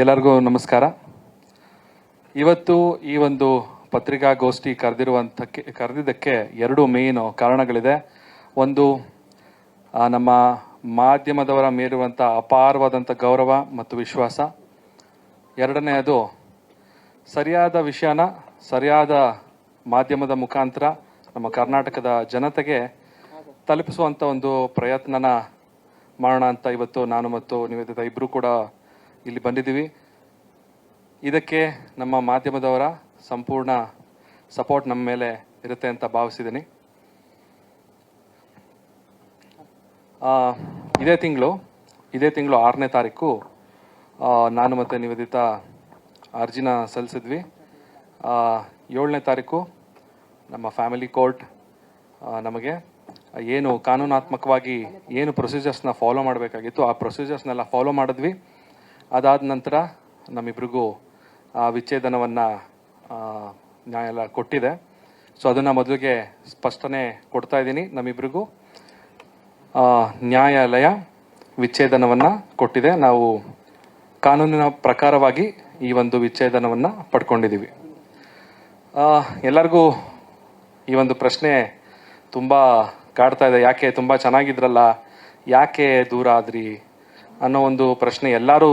ಎಲ್ಲರಿಗೂ ನಮಸ್ಕಾರ. ಇವತ್ತು ಈ ಒಂದು ಪತ್ರಿಕಾಗೋಷ್ಠಿ ಕರೆದಿರುವಂಥಕ್ಕೆ ಕರೆದಿದ್ದಕ್ಕೆ ಎರಡು ಮೇನ್ ಕಾರಣಗಳಿದೆ. ಒಂದು ನಮ್ಮ ಮಾಧ್ಯಮದವರ ಮೇಲಿರುವಂಥ ಅಪಾರವಾದಂಥ ಗೌರವ ಮತ್ತು ವಿಶ್ವಾಸ. ಎರಡನೆಯದು, ಸರಿಯಾದ ವಿಷಯನ ಸರಿಯಾದ ಮಾಧ್ಯಮದ ಮುಖಾಂತರ ನಮ್ಮ ಕರ್ನಾಟಕದ ಜನತೆಗೆ ತಲುಪಿಸುವಂಥ ಒಂದು ಪ್ರಯತ್ನನ ಮಾಡೋಣ ಅಂತ ಇವತ್ತು ನಾನು ಮತ್ತು ನಿವೇದಿತ ಇಬ್ಬರು ಕೂಡ ಇಲ್ಲಿ ಬಂದಿದ್ದೀವಿ. ಇದಕ್ಕೆ ನಮ್ಮ ಮಾಧ್ಯಮದವರ ಸಂಪೂರ್ಣ ಸಪೋರ್ಟ್ ನಮ್ಮ ಮೇಲೆ ಇರುತ್ತೆ ಅಂತ ಭಾವಿಸಿದ್ದೀನಿ. ಇದೇ ತಿಂಗಳು ಇದೇ ತಿಂಗಳು ಆರನೇ ತಾರೀಕು ನಾನು ಮತ್ತು ನಿವೇದಿತ ಅರ್ಜಿನ ಸಲ್ಲಿಸಿದ್ವಿ. ಏಳನೇ ತಾರೀಕು ನಮ್ಮ ಫ್ಯಾಮಿಲಿ ಕೋರ್ಟ್ ನಮಗೆ ಏನು ಕಾನೂನಾತ್ಮಕವಾಗಿ ಏನು ಪ್ರೊಸೀಜರ್ಸ್ನ ಫಾಲೋ ಮಾಡಬೇಕಾಗಿತ್ತು ಆ ಪ್ರೊಸೀಜರ್ಸ್ನೆಲ್ಲ ಫಾಲೋ ಮಾಡಿದ್ವಿ. ಅದಾದ ನಂತರ ನಮ್ಮಿಬ್ರಿಗೂ ಆ ವಿಚ್ಛೇದನವನ್ನು ನ್ಯಾಯಾಲಯ ಕೊಟ್ಟಿದೆ. ಸೊ ಅದನ್ನು ಮೊದಲಿಗೆ ಸ್ಪಷ್ಟನೆ ಕೊಡ್ತಾ ಇದ್ದೀನಿ. ನಮ್ಮಿಬ್ರಿಗೂ ನ್ಯಾಯಾಲಯ ವಿಚ್ಛೇದನವನ್ನು ಕೊಟ್ಟಿದೆ. ನಾವು ಕಾನೂನಿನ ಪ್ರಕಾರವಾಗಿ ಈ ಒಂದು ವಿಚ್ಛೇದನವನ್ನು ಪಡ್ಕೊಂಡಿದ್ದೀವಿ. ಎಲ್ಲರಿಗೂ ಈ ಒಂದು ಪ್ರಶ್ನೆ ತುಂಬ ಕಾಡ್ತಾ ಇದೆ. ಯಾಕೆ ತುಂಬ ಚೆನ್ನಾಗಿದ್ರಲ್ಲ, ಯಾಕೆ ದೂರ ಆದ್ರಿ ಅನ್ನೋ ಒಂದು ಪ್ರಶ್ನೆ ಎಲ್ಲರೂ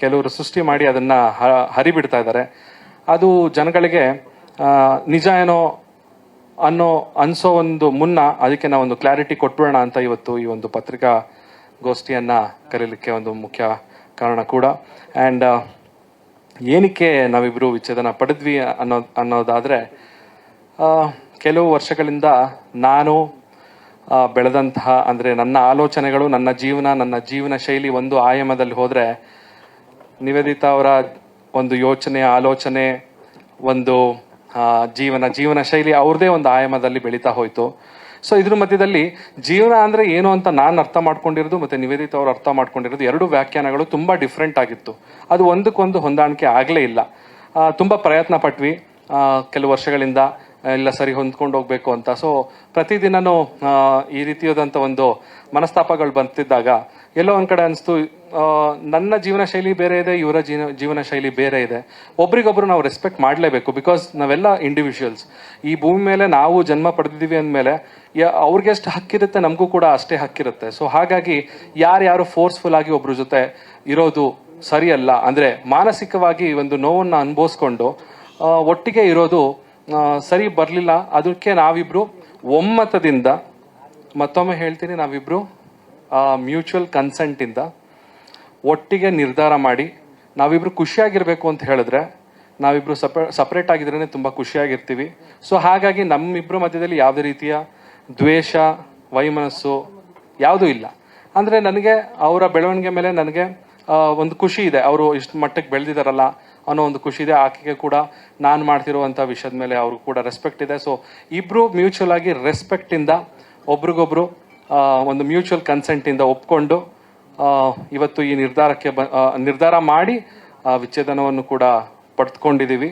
ಕೆಲವರು ಸೃಷ್ಟಿ ಮಾಡಿ ಅದನ್ನ ಹರಿಬಿಡ್ತಾ ಇದ್ದಾರೆ. ಅದು ಜನಗಳಿಗೆ ನಿಜ ಏನೋ ಅನ್ನೋ ಅನ್ಸೋ ಒಂದು ಮುನ್ನ ಅದಕ್ಕೆ ನಾವು ಒಂದು ಕ್ಲಾರಿಟಿ ಕೊಟ್ಬಿಡೋಣ ಅಂತ ಇವತ್ತು ಈ ಒಂದು ಪತ್ರಿಕಾ ಗೋಷ್ಠಿಯನ್ನ ಕರೀಲಿಕ್ಕೆ ಒಂದು ಮುಖ್ಯ ಕಾರಣ ಕೂಡ. ಆ್ಯಂಡ್ ಏನಕ್ಕೆ ನಾವಿಬ್ರು ವಿಚ್ಛೇದನ ಪಡೆದ್ವಿ ಅನ್ನೋ, ಅನ್ನೋದಾದರೆ ಕೆಲವು ವರ್ಷಗಳಿಂದ ನಾನು ಬೆಳೆದಂತಹ ಅಂದರೆ ನನ್ನ ಆಲೋಚನೆಗಳು, ನನ್ನ ಜೀವನ ನನ್ನ ಜೀವನ ಶೈಲಿ ಒಂದು ಆಯಾಮದಲ್ಲಿ ಹೋದರೆ ನಿವೇದಿತಾ ಅವರ ಒಂದು ಯೋಚನೆ, ಆಲೋಚನೆ, ಒಂದು ಜೀವನ ಜೀವನ ಶೈಲಿ ಅವ್ರದೇ ಒಂದು ಆಯಾಮದಲ್ಲಿ ಬೆಳೀತಾ ಹೋಯ್ತು. ಸೊ ಇದ್ರ ಮಧ್ಯದಲ್ಲಿ ಜೀವನ ಅಂದ್ರೆ ಏನು ಅಂತ ನಾನು ಅರ್ಥ ಮಾಡ್ಕೊಂಡಿರೋದು ಮತ್ತೆ ನಿವೇದಿತ ಅವರು ಅರ್ಥ ಮಾಡ್ಕೊಂಡಿರೋದು ಎರಡು ವ್ಯಾಖ್ಯಾನಗಳು ತುಂಬಾ ಡಿಫ್ರೆಂಟ್ ಆಗಿತ್ತು. ಅದು ಒಂದಕ್ಕೊಂದು ಹೊಂದಾಣಿಕೆ ಆಗಲೇ ಇಲ್ಲ. ತುಂಬಾ ಪ್ರಯತ್ನ ಪಟ್ವಿ ಕೆಲವು ವರ್ಷಗಳಿಂದ. ಎಲ್ಲ ಸರಿ ಹೊಂದ್ಕೊಂಡು ಹೋಗ್ಬೇಕು ಅಂತ. ಸೊ ಪ್ರತಿದಿನನೂ ಈ ರೀತಿಯಾದಂಥ ಒಂದು ಮನಸ್ತಾಪಗಳು ಬಂತಿದ್ದಾಗ ಎಲ್ಲೋ ಒಂದು ಕಡೆ ಅನಿಸ್ತು ನನ್ನ ಜೀವನ ಶೈಲಿ ಬೇರೆ ಇದೆ, ಇವರ ಜೀವನ ಜೀವನ ಶೈಲಿ ಬೇರೆ ಇದೆ. ಒಬ್ರಿಗೊಬ್ರು ನಾವು ರೆಸ್ಪೆಕ್ಟ್ ಮಾಡಲೇಬೇಕು ಬಿಕಾಸ್ ನಾವೆಲ್ಲ ಇಂಡಿವಿಜುವಲ್ಸ್ ಈ ಭೂಮಿ ಮೇಲೆ ನಾವು ಜನ್ಮ ಪಡೆದಿದ್ದೀವಿ ಅಂದಮೇಲೆ ಅವ್ರಿಗೆ ಎಷ್ಟು ಹಕ್ಕಿರುತ್ತೆ, ನಮಗೂ ಕೂಡ ಅಷ್ಟೇ ಹಕ್ಕಿರುತ್ತೆ. ಸೊ ಹಾಗಾಗಿ ಯಾರ್ಯಾರು ಫೋರ್ಸ್ಫುಲ್ ಆಗಿ ಒಬ್ರ ಜೊತೆ ಇರೋದು ಸರಿಯಲ್ಲ ಅಂದರೆ ಮಾನಸಿಕವಾಗಿ ಒಂದು ನೋವನ್ನು ಅನುಭವಿಸ್ಕೊಂಡು ಒಟ್ಟಿಗೆ ಇರೋದು ಸರಿ ಬರಲಿಲ್ಲ. ಅದಕ್ಕೆ ನಾವಿಬ್ರು ಒಮ್ಮತದಿಂದ ಮತ್ತೊಮ್ಮೆ ಹೇಳ್ತೀನಿ, ನಾವಿಬ್ರು ಮ್ಯೂಚುವಲ್ ಕನ್ಸೆಂಟಿಂದ ಒಟ್ಟಿಗೆ ನಿರ್ಧಾರ ಮಾಡಿ, ನಾವಿಬ್ರು ಖುಷಿಯಾಗಿರಬೇಕು ಅಂತ ಹೇಳಿದ್ರೆ, ನಾವಿಬ್ರು ಸಪ್ರೇ ಸಪ್ರೇಟ್ ಆಗಿದ್ರೇ ತುಂಬ ಖುಷಿಯಾಗಿರ್ತೀವಿ. ಸೊ ಹಾಗಾಗಿ ನಮ್ಮಿಬ್ಬರ ಮಧ್ಯದಲ್ಲಿ ಯಾವುದೇ ರೀತಿಯ ದ್ವೇಷ, ವೈಮನಸ್ಸು ಯಾವುದೂ ಇಲ್ಲ. ಅಂದರೆ ನನಗೆ ಅವರ ಬೆಳವಣಿಗೆ ಮೇಲೆ ನನಗೆ ಒಂದು ಖುಷಿ ಇದೆ. ಅವರು ಇಷ್ಟು ಮಟ್ಟಕ್ಕೆ ಬೆಳೆದಿದ್ದಾರಲ್ಲ ಅನ್ನೋ ಒಂದು ಖುಷಿ ಇದೆ. ಆಕೆಗೆ ಕೂಡ ನಾನು ಮಾಡ್ತಿರುವಂಥ ವಿಷಯದ ಮೇಲೆ ಅವ್ರಿಗೂ ಕೂಡ ರೆಸ್ಪೆಕ್ಟ್ ಇದೆ. ಸೊ ಇಬ್ರು ಮ್ಯೂಚುವಲ್ ಆಗಿ ರೆಸ್ಪೆಕ್ಟ್ ಇಂದ ಒಬ್ರಿಗೊಬ್ರು ಒಂದು ಮ್ಯೂಚುವಲ್ ಕನ್ಸೆಂಟ್ ಇಂದ ಒಪ್ಕೊಂಡು ಇವತ್ತು ಈ ನಿರ್ಧಾರಕ್ಕೆ ಬ ನಿರ್ಧಾರ ಮಾಡಿ ವಿಚ್ಛೇದನವನ್ನು ಕೂಡ ಪಡೆದುಕೊಂಡಿದ್ದೀವಿ